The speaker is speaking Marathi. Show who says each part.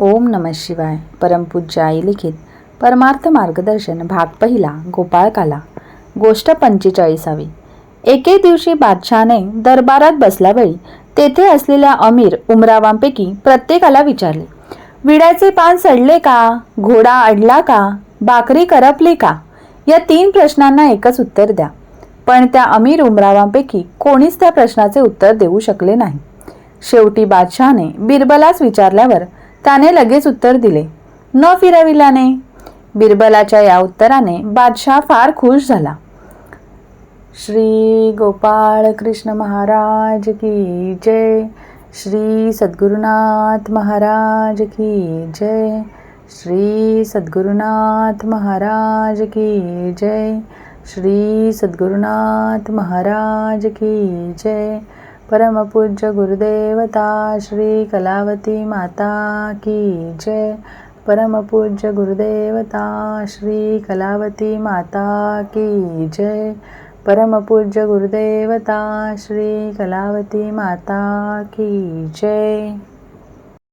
Speaker 1: ओम नम शिवाय. परमपूज्य आई लिखित. परमार्थ मार्गदर्शन भाग पहिला गोपाळकाला. गोष्ट पंचेचाळीसावी. एके दिवशी बादशहाने दरबारात बसल्यावेळी तेथे असलेल्या अमीर उमरावांपैकी प्रत्येकाला विचारले विड्याचे पान सडले का? घोडा अडला का? भाकरी करपली का? या तीन प्रश्नांना एकच उत्तर द्या. पण त्या अमीर उमरावांपैकी कोणीच त्या प्रश्नाचे उत्तर देऊ शकले नाही. शेवटी बादशहाने बिरबलास विचारल्यावर त्याने लगेच उत्तर दिले. न फिरविल्याने बिरबलाच्या या उत्तराने बादशाह फार खुश झाला. श्री गोपाळ कृष्ण महाराज की जय. श्री सद्गुरुनाथ महाराज की जय. श्री सद्गुरुनाथ महाराज की जय. श्री सद्गुरुनाथ महाराज की जय. परमपूज्य गुरुदेवता श्री कलावती माता की जय. परमपूज्य गुरुदेवता श्री कलावती माता की जय. परमपूज्य गुरुदेवता श्री कलावती माता की जय.